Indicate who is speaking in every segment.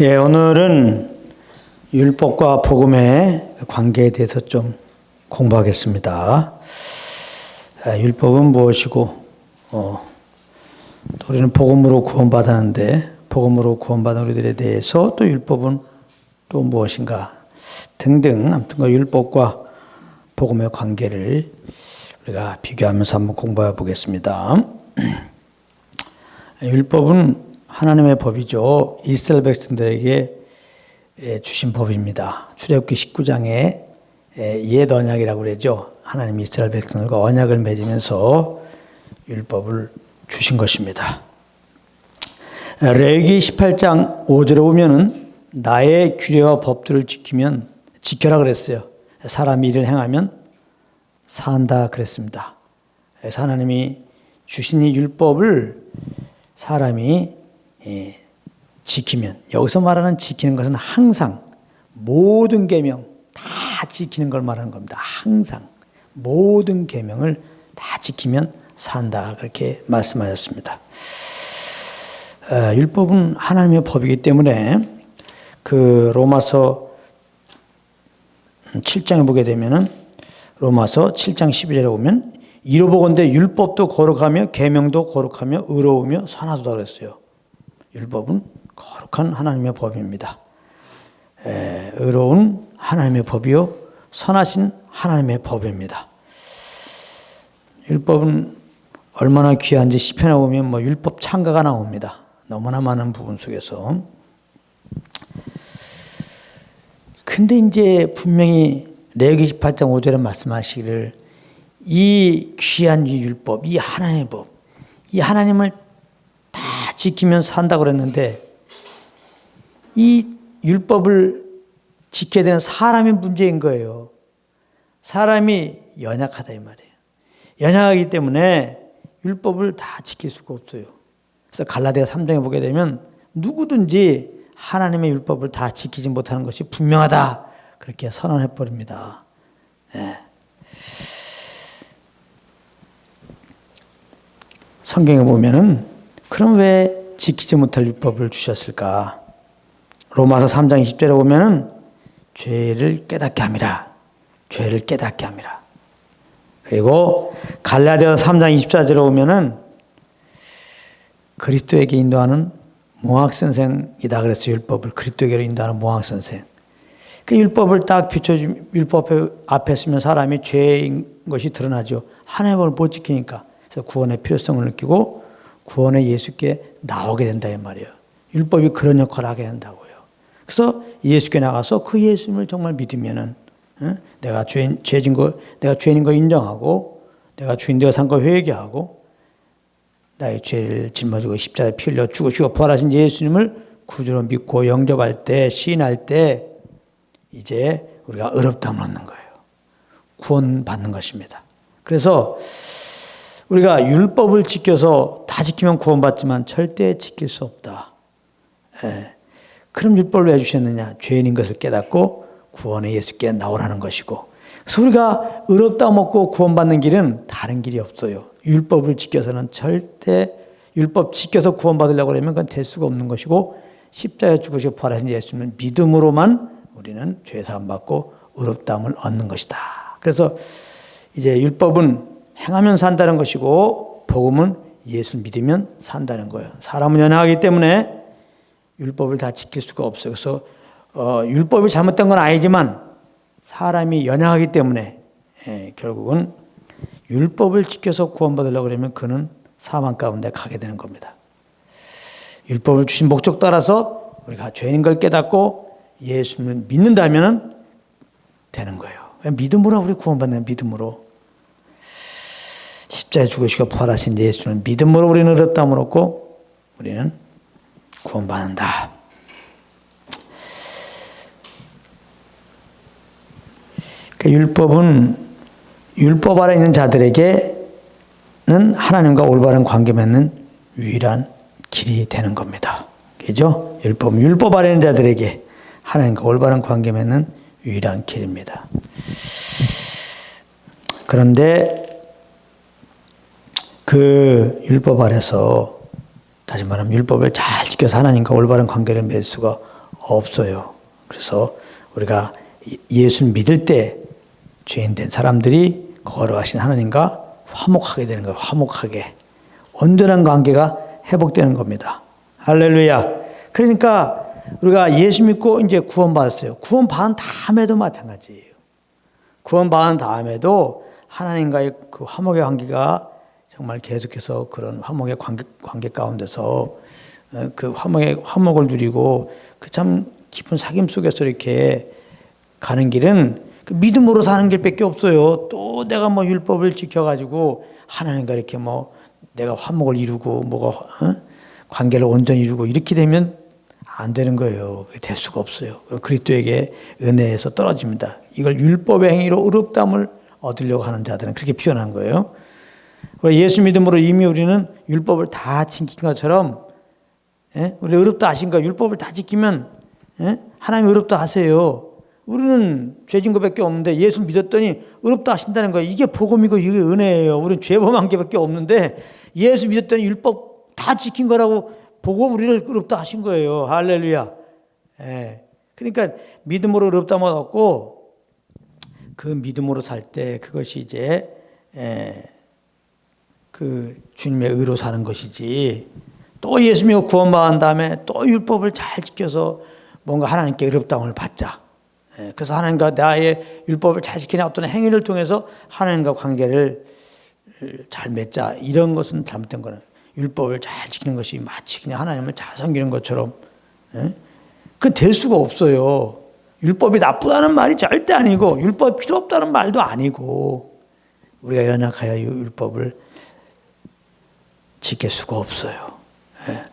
Speaker 1: 예, 오늘은 율법과 복음의 관계에 대해서 좀 공부하겠습니다. 아, 율법은 무엇이고, 어, 또 우리는 복음으로 구원받았는데, 복음으로 구원받은 우리들에 대해서 또 율법은 또 무엇인가 등등, 아무튼 그 율법과 복음의 관계를 우리가 비교하면서 한번 공부해 보겠습니다. 율법은 하나님의 법이죠. 이스라엘 백성들에게 주신 법입니다. 출애굽기 19장에 옛 언약이라고 그러죠. 하나님 이스라엘 백성들과 언약을 맺으면서 율법을 주신 것입니다. 레기 18장 5절에 보면은 나의 규례와 법들을 지키면 지켜라 그랬어요. 사람이 이를 행하면 산다 그랬습니다. 하나님이 주신 이 율법을 사람이 예, 지키면 여기서 말하는 지키는 것은 항상 모든 계명 다 지키는 걸 말하는 겁니다. 항상 모든 계명을 다 지키면 산다 그렇게 말씀하셨습니다. 어, 율법은 하나님의 법이기 때문에 그 로마서 7장에 보게 되면은 로마서 7장 12절에 보면 이로 보건대 율법도 거룩하며 계명도 거룩하며 의로우며 선하도다 그랬어요. 율법은 거룩한 하나님의 법입니다. 에, 의로운 하나님의 법이요 선하신 하나님의 법입니다. 율법은 얼마나 귀한지 시편에 보면 뭐 율법 창가가 나옵니다. 너무나 많은 부분 속에서. 근데 이제 분명히 레기 18장 5절에 말씀하시기를 이 귀한 율법, 이 하나님의 법, 이 하나님을 지키면 산다 그랬는데 이 율법을 지켜야 되는 사람이 문제인 거예요. 사람이 연약하다 이 말이에요. 연약하기 때문에 율법을 다 지킬 수가 없어요. 그래서 갈라디아 3장에 보게 되면 누구든지 하나님의 율법을 다 지키지 못하는 것이 분명하다. 그렇게 선언해 버립니다. 예. 성경에 보면은 그럼 왜 지키지 못할 율법을 주셨을까? 로마서 3장 20절에 보면은 죄를 깨닫게 함이라. 죄를 깨닫게 함이라. 그리고 갈라디아 3장 24절에 보면은 그리스도에게 인도하는 모학 선생이다 그랬어요. 율법을 그리스도에게 인도하는 모학 선생. 그 율법을 딱 비춰주 율법 앞에 쓰면 사람이 죄인 것이 드러나죠. 하나님을 못 지키니까. 그래서 구원의 필요성을 느끼고 구원의 예수께 나오게 된다 이 말이에요. 율법이 그런 역할을 하게 된다고요. 그래서 예수께 나가서 그 예수님을 정말 믿으면은 어? 내가 죄인 죄진 거 내가 죄인인 거 인정하고 내가 주인 되어 산거 회개하고 나의 죄를 짊어지고 십자가에 피 흘려 죽으시고 부활하신 예수님을 구주로 믿고 영접할 때 시인할 때 이제 우리가 어렵다함을 얻는 거예요. 구원받는 것입니다. 그래서 우리가 율법을 지켜서 다 지키면 구원받지만 절대 지킬 수 없다. 예. 그럼 율법을 왜 주셨느냐? 죄인인 것을 깨닫고 구원의 예수께 나오라는 것이고. 그래서 우리가 의롭다 먹고 구원받는 길은 다른 길이 없어요. 율법을 지켜서는 절대 율법 지켜서 구원받으려고 그러면 그건 될 수가 없는 것이고 십자가에 죽으시고 부활하신 예수님을 믿음으로만 우리는 죄 사함 받고 의롭다함을 얻는 것이다. 그래서 이제 율법은 행하면 산다는 것이고 복음은 예수를 믿으면 산다는 거예요. 사람은 연약하기 때문에 율법을 다 지킬 수가 없어요. 그래서 어, 율법이 잘못된 건 아니지만 사람이 연약하기 때문에 예, 결국은 율법을 지켜서 구원받으려고 그러면 그는 사망 가운데 가게 되는 겁니다. 율법을 주신 목적 따라서 우리가 죄인인 걸 깨닫고 예수님을 믿는다면 되는 거예요. 믿음으로 우리 구원받는 믿음으로 십자에 죽으시고 부활하신 예수는 믿음으로 우리는 어렵다함을 얻고 우리는 구원받는다. 그 율법은 율법 아래 있는 자들에게는 하나님과 올바른 관계 맺는 유일한 길이 되는 겁니다. 그죠? 율법, 율법 아래 있는 자들에게 하나님과 올바른 관계 맺는 유일한 길입니다. 그런데 그 율법 아래서 다시 말하면 율법을 잘 지켜서 하나님과 올바른 관계를 맺을 수가 없어요. 그래서 우리가 예수 믿을 때 죄인 된 사람들이 걸어가신 하나님과 화목하게 되는 거예요. 화목하게. 온전한 관계가 회복되는 겁니다. 할렐루야. 그러니까 우리가 예수 믿고 이제 구원받았어요. 구원받은 다음에도 마찬가지예요. 구원받은 다음에도 하나님과의 그 화목의 관계가 정말 계속해서 그런 화목의 관계, 관계 가운데서 어, 그 화목의 화목을 누리고 그 참 깊은 사귐 속에서 이렇게 가는 길은 그 믿음으로 사는 길밖에 없어요. 또 내가 뭐 율법을 지켜가지고 하나님과 이렇게 뭐 내가 화목을 이루고 뭐가 어? 관계를 온전히 이루고 이렇게 되면 안 되는 거예요. 될 수가 없어요. 그리스도에게 은혜에서 떨어집니다. 이걸 율법의 행위로 의롭담을 얻으려고 하는 자들은 그렇게 표현한 거예요. 예수 믿음으로 이미 우리는 율법을 다 지킨 것처럼 예? 우리 의롭다 하신가 율법을 다 지키면 예? 하나님 의롭다 하세요. 우리는 죄진 것밖에 없는데 예수 믿었더니 의롭다 하신다는 거예요. 이게 복음이고 이게 은혜예요. 우리는 죄범한 게밖에 없는데 예수 믿었더니 율법 다 지킨 거라고 보고 우리를 의롭다 하신 거예요. 할렐루야. 예. 그러니까 믿음으로 의롭다만 얻고 그 믿음으로 살 때 그것이 이제 예. 그 주님의 의로 사는 것이지 또 예수 믿고 구원받은 다음에 또 율법을 잘 지켜서 뭔가 하나님께 의롭다움을 받자. 예, 그래서 하나님과 나의 율법을 잘 지키는 어떤 행위를 통해서 하나님과 관계를 잘 맺자. 이런 것은 잘못된 거는 율법을 잘 지키는 것이 마치 그냥 하나님을 잘 섬기는 것처럼 예? 그될 수가 없어요. 율법이 나쁘다는 말이 절대 아니고 율법 필요 없다는 말도 아니고 우리가 연약하여 율법을 지킬 수가 없어요. 예.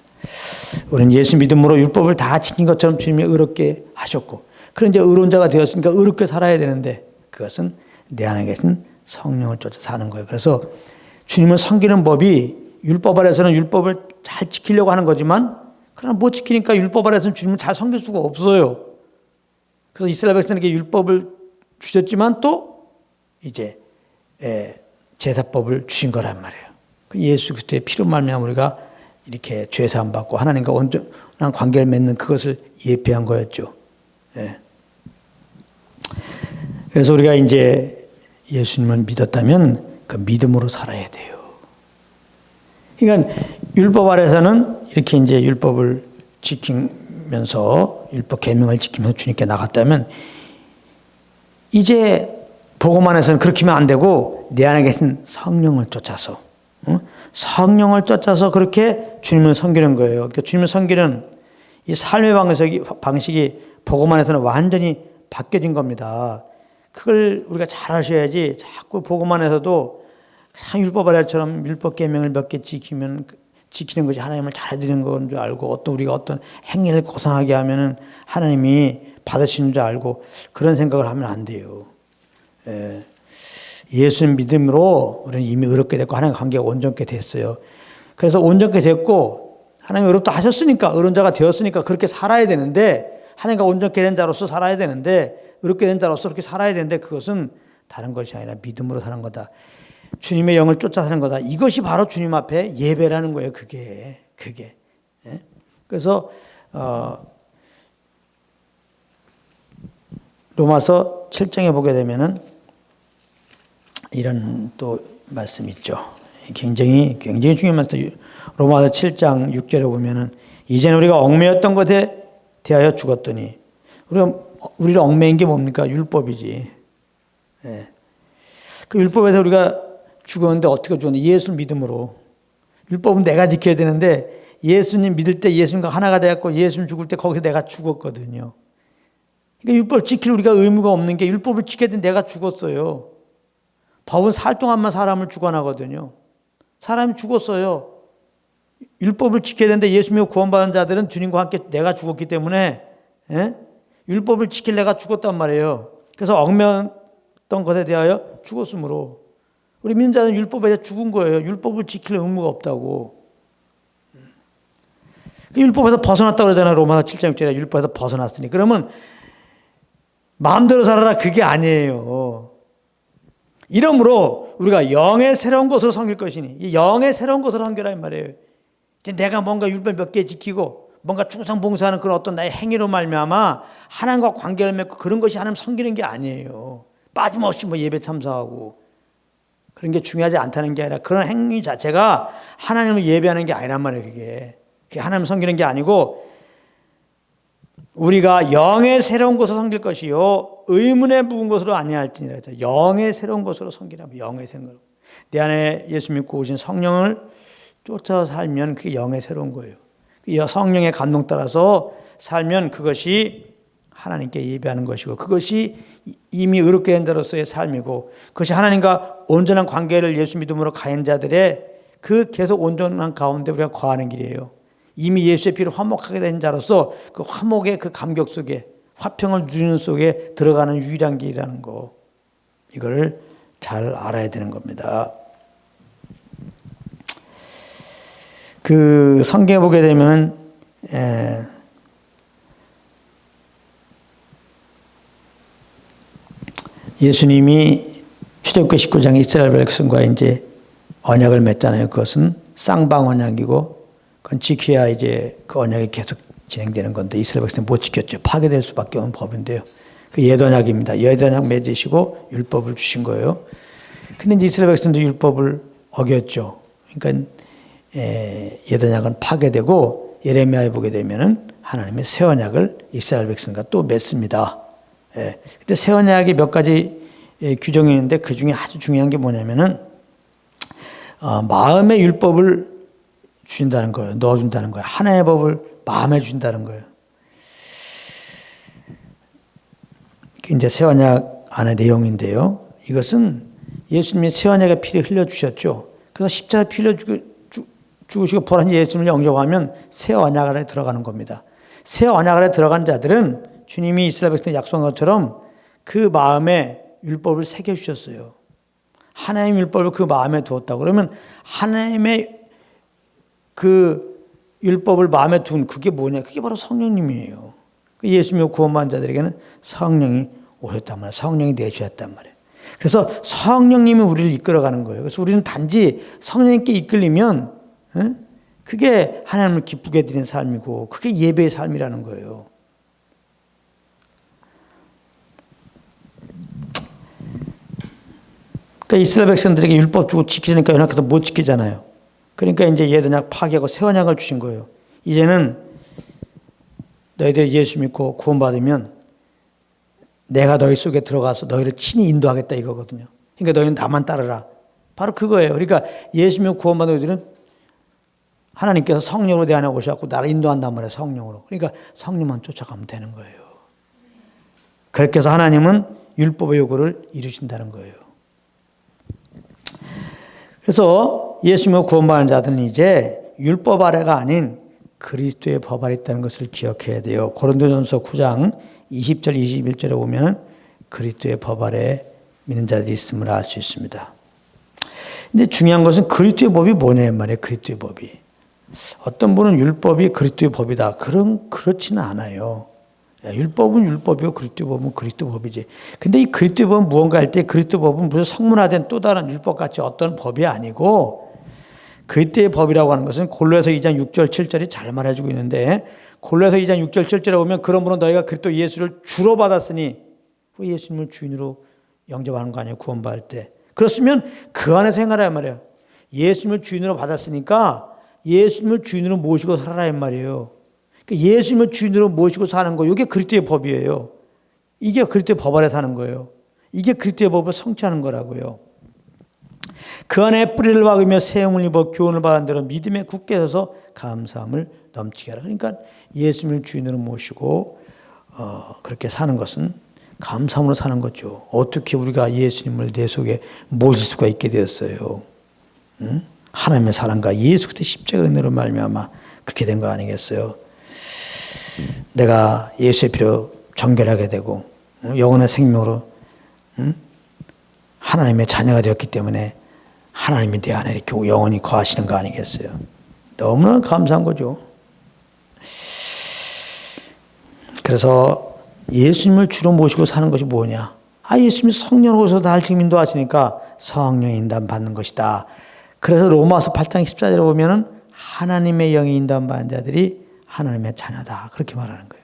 Speaker 1: 우리는 예수 믿음으로 율법을 다 지킨 것처럼 주님이 의롭게 하셨고, 그런 이제 의로운 자가 되었으니까 의롭게 살아야 되는데, 그것은 내 안에 계신 성령을 쫓아 사는 거예요. 그래서 주님을 섬기는 법이 율법 아래서는 율법을 잘 지키려고 하는 거지만, 그러나 못 지키니까 율법 아래서는 주님을 잘 섬길 수가 없어요. 그래서 이스라엘 백성에게 율법을 주셨지만 또 이제 예, 제사법을 주신 거란 말이에요. 그 예수 그리스도의 피로 말미암아 우리가 이렇게 죄 사함 받고 하나님과 온전한 관계를 맺는 그것을 예표한 거였죠. 예. 그래서 우리가 이제 예수님을 믿었다면 그 믿음으로 살아야 돼요. 그러니까 율법 아래서는 이렇게 이제 율법을 지키면서 율법 계명을 지키면서 주님께 나갔다면 이제 복음 안에서는 그렇게 하면 안 되고 내 안에 계신 성령을 쫓아서 성령을 쫓아서 그렇게 주님을 섬기는 거예요. 그러니까 주님을 섬기는 이 삶의 방식이, 방식이 복음 안에서는 완전히 바뀌어진 겁니다. 그걸 우리가 잘 하셔야지 자꾸 복음 안에서도 율법 아래처럼 율법 계명을 몇 개 지키면 지키는 것이 하나님을 잘해드리는 건 줄 알고 어떤 우리가 어떤 행위를 고상하게 하면은 하나님이 받으시는 줄 알고 그런 생각을 하면 안 돼요. 예. 예수님 믿음으로 우리는 이미 의롭게 됐고 하나님 관계가 온전케 됐어요. 그래서 온전케 됐고 하나님 의롭다 하셨으니까 의로운 자가 되었으니까 그렇게 살아야 되는데 하나님과 온전케 된 자로서 살아야 되는데 의롭게 된 자로서 그렇게 살아야 되는데 그것은 다른 것이 아니라 믿음으로 사는 거다. 주님의 영을 쫓아 사는 거다. 이것이 바로 주님 앞에 예배라는 거예요. 그게 그게. 예? 그래서 어, 로마서 7장에 보게 되면은 이런 또 말씀 있죠. 굉장히 굉장히 중요한 말씀. 로마서 7장 6절에 보면은 이제는 우리가 얽매였던 것에 대하여 죽었더니 우리가 우리를 얽매인 게 뭡니까? 율법이지. 예. 그 율법에서 우리가 죽었는데 어떻게 죽었는데 예수를 믿음으로. 율법은 내가 지켜야 되는데 예수님 믿을 때 예수님과 하나가 되었고 예수님 죽을 때 거기서 내가 죽었거든요. 그러니까 율법 지킬 우리가 의무가 없는 게 율법을 지켜야 되는데 내가 죽었어요. 법은 살 동안만 사람을 주관하거든요. 사람이 죽었어요. 율법을 지켜야 되는데 예수 믿고 구원받은 자들은 주님과 함께 내가 죽었기 때문에 예? 율법을 지킬 내가 죽었단 말이에요. 그래서 얽매였던 것에 대하여 죽었으므로 우리 믿는 자는 율법에 대해 죽은 거예요. 율법을 지킬 의무가 없다고. 그 율법에서 벗어났다고 그러잖아요. 로마서 7장 6절에 율법에서 벗어났으니. 그러면 마음대로 살아라 그게 아니에요. 이러므로 우리가 영의 새로운 것으로 섬길 것이니 이 영의 새로운 것으로 이 말이에요. 이제 내가 뭔가 율법 몇 개 지키고 뭔가 충성 봉사하는 그런 어떤 나의 행위로 말미암아 하나님과 관계를 맺고 그런 것이 하나님 섬기는 게 아니에요. 빠짐없이 뭐 예배 참석하고 그런 게 중요하지 않다는 게 아니라 그런 행위 자체가 하나님을 예배하는 게 아니란 말이에요. 그게 그게 하나님 섬기는 게 아니고 우리가 영의 새로운 것으로 섬길 것이요 의문에 묵은 것으로 아니할지니라 했죠. 영의 새로운 것으로 섬기라면 영의 생각으로 내 안에 예수 믿고 오신 성령을 쫓아 살면 그게 영의 새로운 거예요. 그 성령의 감동 따라서 살면 그것이 하나님께 예배하는 것이고 그것이 이미 의롭게 된 자로서의 삶이고 그것이 하나님과 온전한 관계를 예수 믿음으로 가인 자들의 그 계속 온전한 가운데 우리가 거하는 길이에요. 이미 예수의 피로 화목하게 된 자로서 그 화목의 그 감격 속에 화평을 누리는 속에 들어가는 유일한 길이라는 거 이거를 잘 알아야 되는 겁니다. 그 성경에 보게 되면은 에, 예수님이 출애굽기 19장에 이스라엘 백성과 이제 언약을 맺잖아요. 그것은 쌍방 언약이고 그건 지켜야 이제 그 언약이 계속 진행되는 건데 이스라엘 백성이 못 지켰죠. 파괴될 수밖에 없는 법인데요. 그 옛언약입니다. 옛언약 맺으시고 율법을 주신 거예요. 근데 이스라엘 백성도 율법을 어겼죠. 그러니까 옛언약은 파괴되고 예레미야에 보게 되면은 하나님의 새 언약을 이스라엘 백성과 또 맺습니다. 예. 근데 새 언약이 몇 가지 예, 규정이 있는데 그 중에 아주 중요한 게 뭐냐면은 어, 마음의 율법을 주신다는 거예요. 넣어준다는 거예요. 하나님의 법을 마음에 주신다는 거예요. 이제 새 언약 안의 내용인데요. 이것은 예수님이 새 언약의 피를 흘려 주셨죠. 그래서 십자가 피 흘려 죽으시고 부활한 예수님을 영접하면 새 언약 안에 들어가는 겁니다. 새 언약 안에 들어간 자들은 주님이 이스라엘 백성에 약속한 것처럼 그 마음에 율법을 새겨 주셨어요. 하나님 율법을 그 마음에 두었다. 그러면 하나님의 그 율법을 마음에 둔 그게 뭐냐? 그게 바로 성령님이에요. 그 예수님을 구원받은 자들에게는 성령이 오셨단 말이에요. 성령이 내주셨단 말이에요. 그래서 성령님이 우리를 이끌어가는 거예요. 그래서 우리는 단지 성령님께 이끌리면 그게 하나님을 기쁘게 드리는 삶이고 그게 예배의 삶이라는 거예요. 그러니까 이스라엘 백성들에게 율법 주고 지키니까 연약해서 못 지키잖아요. 그러니까 이제 예언약 파괴하고 새 언약을 주신 거예요. 이제는 너희들이 예수 믿고 구원받으면 내가 너희 속에 들어가서 너희를 친히 인도하겠다 이거거든요. 그러니까 너희는 나만 따르라. 바로 그거예요. 그러니까 예수 믿고 구원받은 너희들은 하나님께서 성령으로 내 안에 오셔갖고 나를 인도한단 말이에요. 성령으로. 그러니까 성령만 쫓아가면 되는 거예요. 그렇게 해서 하나님은 율법의 요구를 이루신다는 거예요. 그래서 예수님을 구원받은 자들은 이제 율법 아래가 아닌 그리스도의 법 아래 있다는 것을 기억해야 돼요. 고린도전서 9장 20절 21절에 보면 그리스도의 법 아래 믿는 자들이 있음을 알 수 있습니다. 근데 중요한 것은 그리스도의 법이 뭐냐 말이에요. 그리스도의 법이. 어떤 분은 율법이 그리스도의 법이다. 그런 그렇지는 않아요. 율법은 율법이고 그리스도 법은 그리스도 법이지. 근데 이 그리스도 법은 무언가 할 때 그리스도 법은 무슨 성문화된 또 다른 율법 같이 어떤 법이 아니고 그리스도의 법이라고 하는 것은 골로에서 2장 6절 7절이 잘 말해주고 있는데 골로에서 2장 6절 7절에 보면 그러므로 너희가 그리스도 예수를 주로 받았으니 그 예수님을 주인으로 영접하는 거 아니에요 구원받을 때 그렇으면 그 안에서 행하라 말이에요 예수님을 주인으로 받았으니까 예수님을 주인으로 모시고 살아라 말이에요 그 예수님을 주인으로 모시고 사는 거, 이게 그리스도의 법이에요. 이게 그리스도의 법 아래 사는 거예요. 이게 그리스도의 법을 성취하는 거라고요. 그 안에 뿌리를 박으며 세움을 입어 교훈을 받은 대로 믿음에 굳게 서서 감사함을 넘치게 하라. 그러니까 예수님을 주인으로 모시고 어, 그렇게 사는 것은 감사함으로 사는 거죠. 어떻게 우리가 예수님을 내 속에 모실 수가 있게 되었어요. 응? 하나님의 사랑과 예수 그리스도 십자가 은혜로 말미암아 그렇게 된 거 아니겠어요? 내가 예수의 피로 정결하게 되고 영원의 생명으로 하나님의 자녀가 되었기 때문에 하나님이 내 안에 이렇게 영원히 거하시는 거 아니겠어요? 너무나 감사한 거죠. 그래서 예수님을 주로 모시고 사는 것이 뭐냐? 아, 예수님이 성령으로서 날 증민도 하시니까 성령 인단 받는 것이다. 그래서 로마서 8장 14절에 보면은 하나님의 영이 인단 받는 자들이 하나님의 자녀다. 그렇게 말하는 거예요.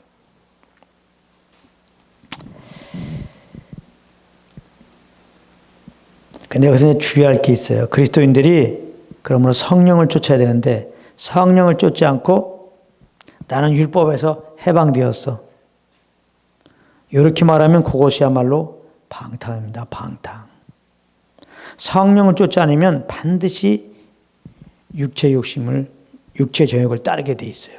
Speaker 1: 근데 여기서 주의할 게 있어요. 그리스도인들이 그러므로 성령을 쫓아야 되는데 성령을 쫓지 않고 나는 율법에서 해방되었어. 이렇게 말하면 그것이야말로 방탕입니다. 방탕. 성령을 쫓지 않으면 반드시 육체 욕심을 육체 정욕을 따르게 돼 있어요.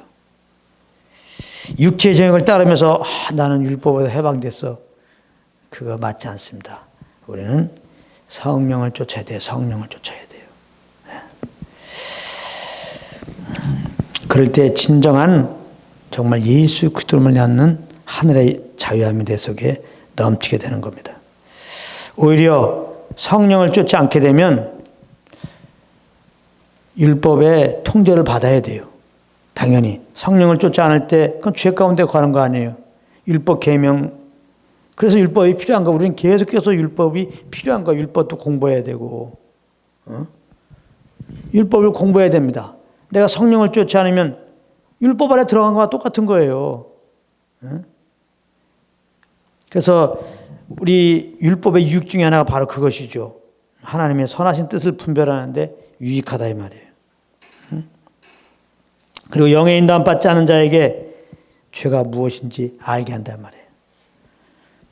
Speaker 1: 육체 정욕을 따르면서 아, 나는 율법에서 해방됐어. 그거 맞지 않습니다. 우리는 성령을 쫓아야 돼요. 성령을 쫓아야 돼요. 네. 그럴 때 진정한 정말 예수 그리스도를 낳는 하늘의 자유함이 내 속에 넘치게 되는 겁니다. 오히려 성령을 쫓지 않게 되면 율법의 통제를 받아야 돼요. 당연히 성령을 쫓지 않을 때 그건 죄 가운데 가는 거 아니에요. 율법 계명 그래서 율법이 필요한가? 우리는 계속해서 율법이 필요한가? 율법도 공부해야 되고, 어? 율법을 공부해야 됩니다. 내가 성령을 쫓지 않으면 율법 안에 들어간 거와 똑같은 거예요. 어? 그래서 우리 율법의 유익 중에 하나가 바로 그것이죠. 하나님의 선하신 뜻을 분별하는데 유익하다 이 말이에요. 그리고 영의 인도함 받지 않은 자에게 죄가 무엇인지 알게 이 말이에요.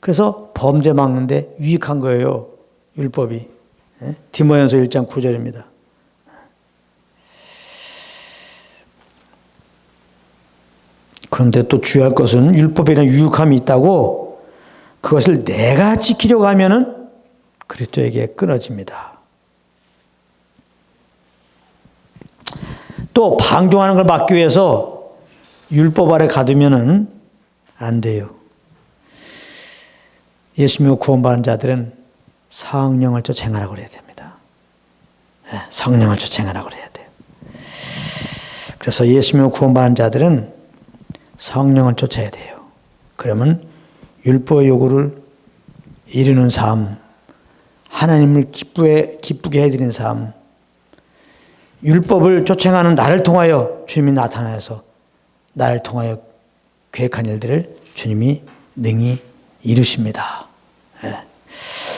Speaker 1: 그래서 범죄 막는데 유익한 거예요. 율법이. 예? 디모현서 1장 9절입니다. 그런데 또 주의할 것은 율법에 대한 유익함이 있다고 그것을 내가 지키려고 하면은 그리스도에게 끊어집니다. 또 방종하는 걸 막기 위해서 율법 아래 가두면은 안 돼요. 예수 믿고 구원받은 자들은 성령을 쫓아 행하라고 그래야 됩니다. 예, 성령을 쫓아 행하라고 그래야 돼요. 그래서 예수 믿고 구원받은 자들은 성령을 쫓아야 돼요. 그러면 율법의 요구를 이루는 삶, 하나님을 기쁘게, 기쁘게 해드리는 삶, 율법을 쫓아가는 나를 통하여 주님이 나타나서 나를 통하여 계획한 일들을 주님이 능히 이루십니다. 예.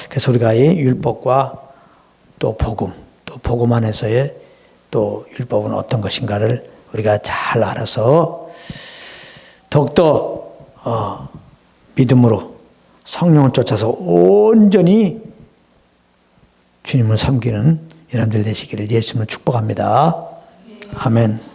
Speaker 1: 그래서 우리가 이 율법과 또 복음, 또 복음 안에서의 또 율법은 어떤 것인가를 우리가 잘 알아서 더욱더 어, 믿음으로 성령을 쫓아서 온전히 주님을 섬기는 여러분들 되시기를 예수님을 축복합니다. 아멘.